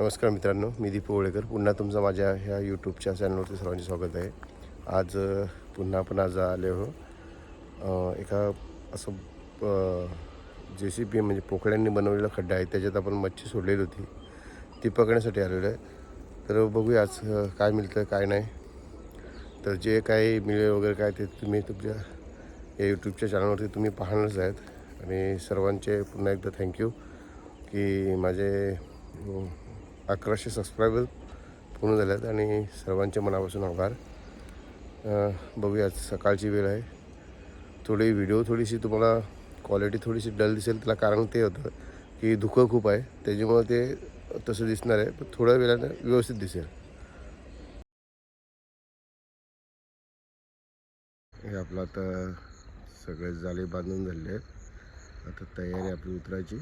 नमस्कार मित्रांनो मी दीपू ओळेकर. पुन्हा तुमचं माझ्या ह्या यूट्यूबच्या चॅनलवरती सर्वांचे स्वागत आहे. आज पुन्हा आपण आज आले हो एका असं जे सी पी म्हणजे पोकळ्यांनी बनवलेला खड्डा आहे. त्याच्यात आपण मच्छी सोडलेली होती. ती पकडण्यासाठी आलेलो आहे. तर बघूया आज काय मिळतं काय नाही. तर जे काही मिळेल वगैरे काय ते तुम्ही तुमच्या या यूट्यूबच्या चॅनलवरती तुम्ही पाहणारच आहेत. आणि सर्वांचे पुन्हा एकदा थँक्यू की माझे अकराशे सबस्क्रायबर पूर्ण झाले आहेत आणि सर्वांच्या मनापासून आभार. अ, बघूया आज सकाळची वेळ आहे. थोडी व्हिडिओ थोडीशी तुम्हाला क्वालिटी थोडीशी डल दिसेल त्याला कारण ते होतं की धुकं खूप आहे. त्याच्यामुळे ते तसं दिसणार आहे पण थोड्या वेळानं व्यवस्थित दिसेल. हे आपलं आता सगळे जाळे बांधून झालेले आहेत. आता तयारी आपली उतरायची.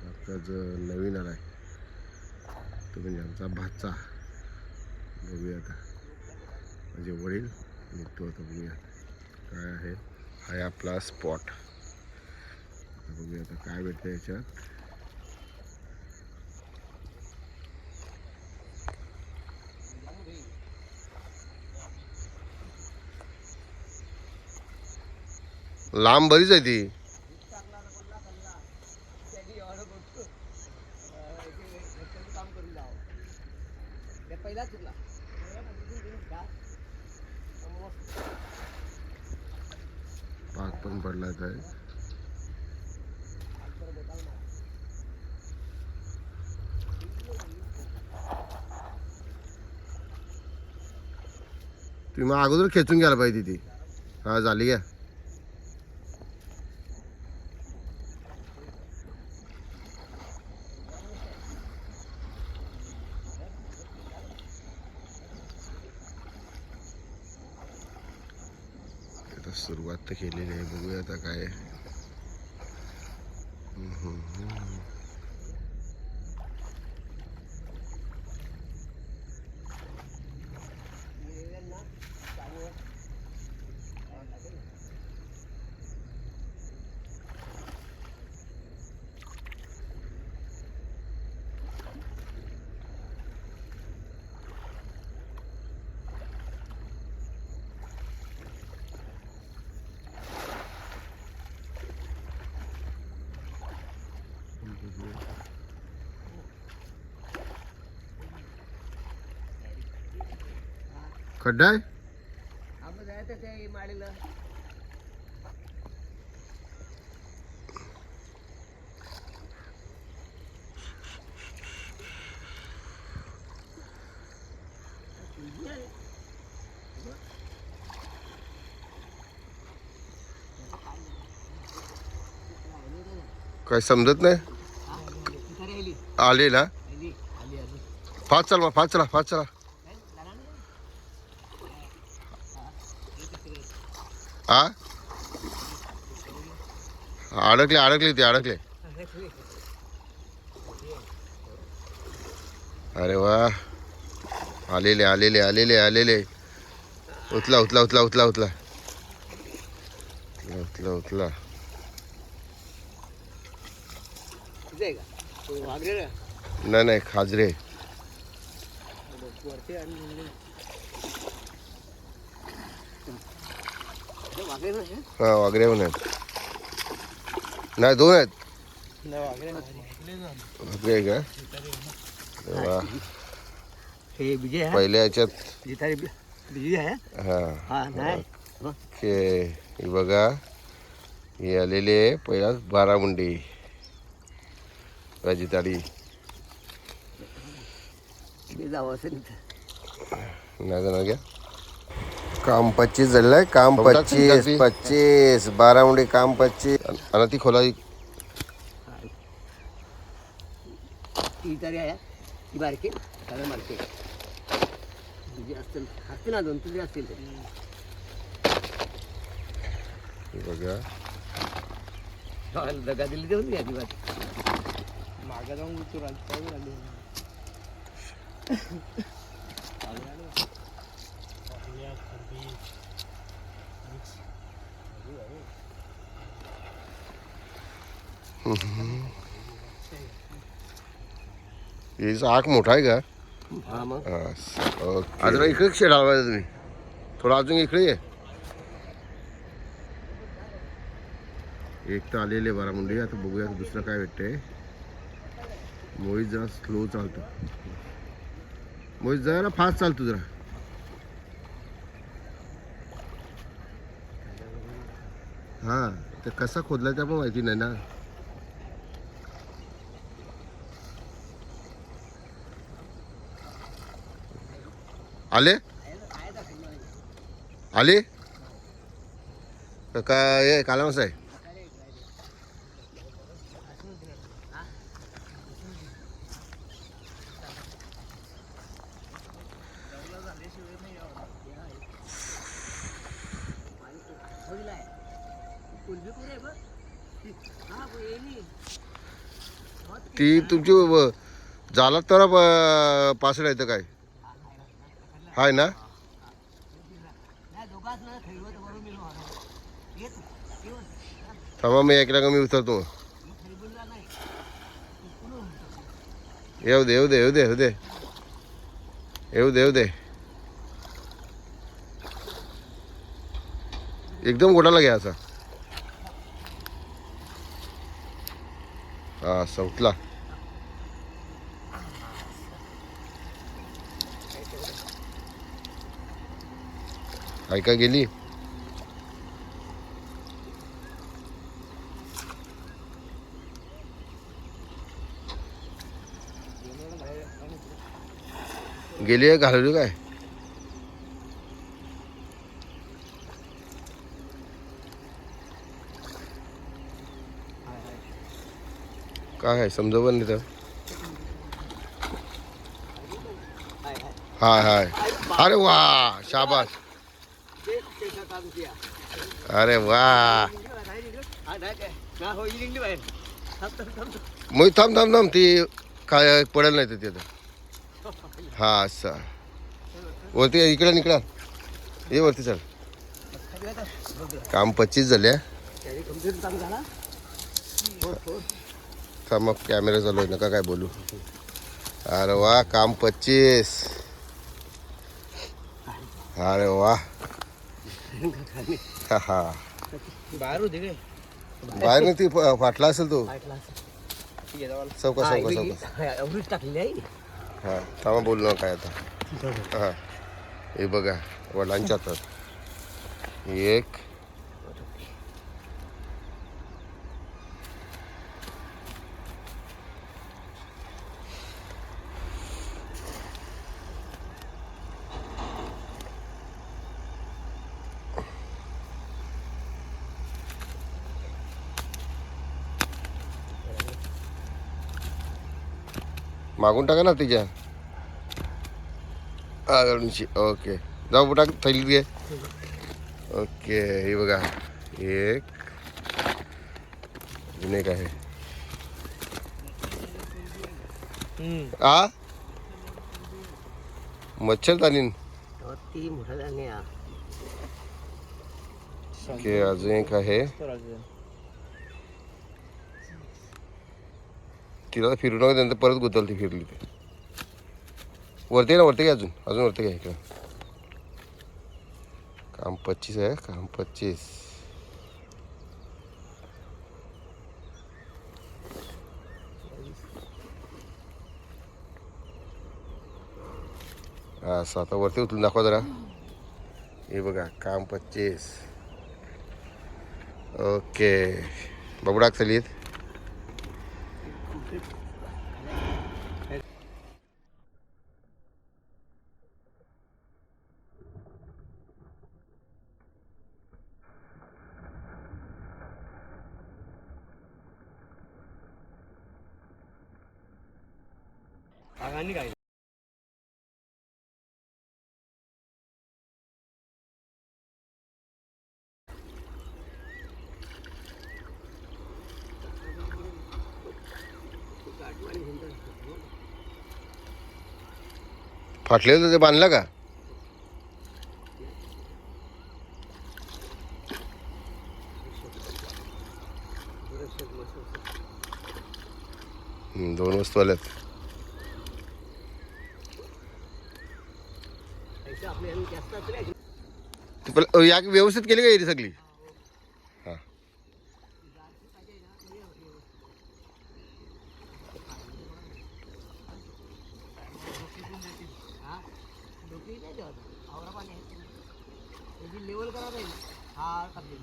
आता जो नवीन आला आहे तो म्हणजे आमचा भाचा. बघूया आता. माझे वडील निघतो आता बघूया काय आहे. हा आपला स्पॉट बघूया आता काय भेटतं याच्यात. लांब बरीच आहे ती पहिला चुकला पाक पण पडला आहे तुम्ही मग अगोदर खेचून घ्यायला पाहिजे ती. हा झाली घ्या. सुरुवात तर केलेली आहे. बघूया आता काय. खड्डा आहे आपण जायचं ते माडीला काय समजत नाही? आली आले ना फास्ट चला मग फास्ट चला फास्ट चला. आ अडकले अडकले ते अडकले अरे वा आलेले आलेले आलेले आलेले उतला उतला उतला उतला उतला उतला उतला नाही नाही खाजरे हे? हा वागरे पण आहेत. नाही दोन आहेत. वागरे आहे का? वा. हे विजय आहे? पहिल्या याच्यात. जितारी विजय आहे? हा. हा नाही. ओके. हे बघा. ही आलेली आहे पहिला बारामुंडी राजीताडी मी जावं असेल नाही जाणार घ्या काम पच्चीस झालेलं आहे काम पच्चीस पच्चीस बारामुंडी काम पच्चीस. आणि ती खोला ती तरी आहे ती बारकी. त्याला मारते विजय असतील असतील ना दोन तुझे असतील हे बघा. दगा दिली देऊन घ्या ती मागे जाऊन तू राजकारण याचा आक मोठा आहे का ओके। अजून इकडे शेड हलवायचा तुम्ही थोडा अजून इकडे ये एक तर आलेले बारामुंडी आता बघूया दुसरं काय भेटतंय मोहित जरा स्लो चालतो। मोहित जरा फास्ट चालतो जरा। हा ते कसा खोदला त्या पण माहिती नाही ना। आले? आले? का- काय हे काला आहे. ती तुमची झाला तर पासड येतं काय? हाय ना? थांबा मी ऐकला का मी उतरतो. येऊ दे येऊ दे येऊ दे येऊ दे. येऊ दे येऊ दे. एकदम गोटाला घ्या असा. हा संपला. ऐका गेली. गेली आहे घालवली काय? काय आहे? समजा पण नाही तर. हाय हाय. अरे वा शाबास. अरे वा. मग थांब थांब थांब ती काय पडेल नाही तर तिथं हा असं. वरती इकडे निकडा. ये वरती चल. काम पच्चीस झाले. थांब मग कॅमेरा चालू आहे नका काय बोलू. अरे वा काम पच्चीस. अरे वा. हा हा. बाहेर होते काय? बाहेर नाही ती फ- फाटला असेल तो. चौका चौका चौका. एवढीच टाकलेली आहे. हा थांबा बोलू नका काय आता. हा. हे बघा वडिलांच्या हातात. एक मागून टाका ना तिच्या. ओके. जाऊ बुटा थैली घे ओके हे बघा. एक. एक आहे आ? मच्छरदानी ओके अजून एक आहे. तिला फिरू नका त्यानंतर परत गुतल ती फिरली ते. वरती आहे ना वरती घ्या अजून? अजून वरती घ्या इकडं? काम पच्चीस आहे काम पच्चीस. हा असं आता वरती उचलून दाखवा जरा. हे बघा काम पच्चीस. ओके. बबडाक चलित आणि काय फाटलेलं ते बांधलं का? दोन वस्तू आल्यात. तू या व्यवस्थित केली का एरी सगळी हां हा डोकी नाही ठेवायचं आवरा पाणी आहे त्याची लेवल करा नाही हा खाली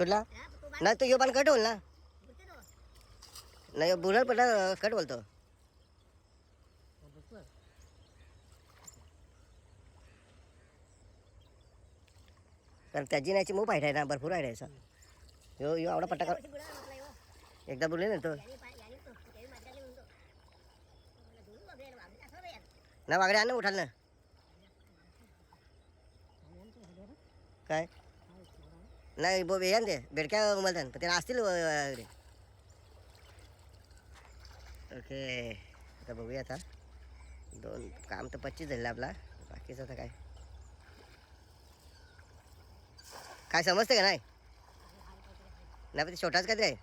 कुठला नाही तो यो पण कट होईल ना. नाही बुरळ पडला कट बोलतो. कारण त्याची नाही मूव हाईट आहे ना भरपूर हाईट आहे सर यो यो आवडा पट्टा कर. एकदा बोलले ना तो. ना वागडे आण उठाल ना. काय? नाही बो या ना ते बेडक्या उमलतात पण त्याला असतील वगैरे. ओके आता बघूया आता. दोन काम तर पच्चीस झालं आपला. बाकीचं आता काय? काय समजतं का नाही? नाही पण ते छोटाच काय आहे.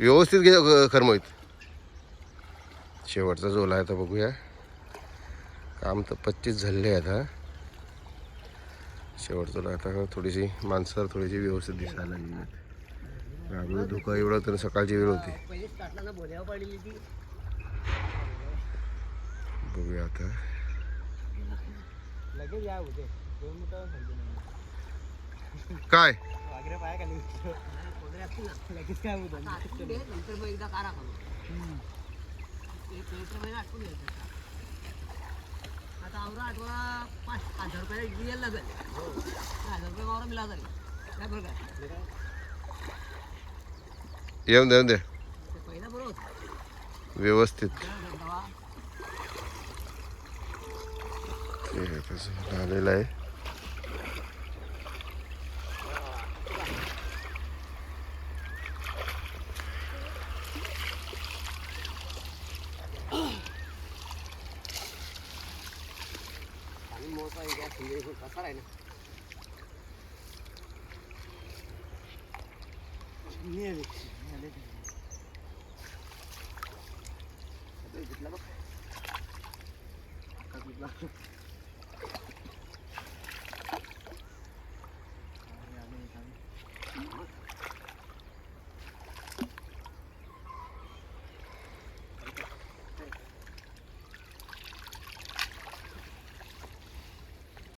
व्यवस्थित घे खरमोहित. शेवटचा झोला आहे तर बघूया. काम तर पच्चीस झालेले आहे आता शेवटचं आता थोडीशी माणसं थोडीशी व्यवस्थित दिसायला लागली आहेत. अगोदर एवढं तर सकाळची वेळ होती. बघूया आता. काय? काय आता आवरा आठवडा पाच पाच हजार रुपये दिलेला लागेल. दहा हजार रुपये वावरा मिळाला. तरी काय बरं काय? येऊन दे येऊन दे. ते पहिला बरोबर होतं. व्यवस्थित. झालेलं आहे पाणी मोठा आहे का कसा आहे ना घेतला बघ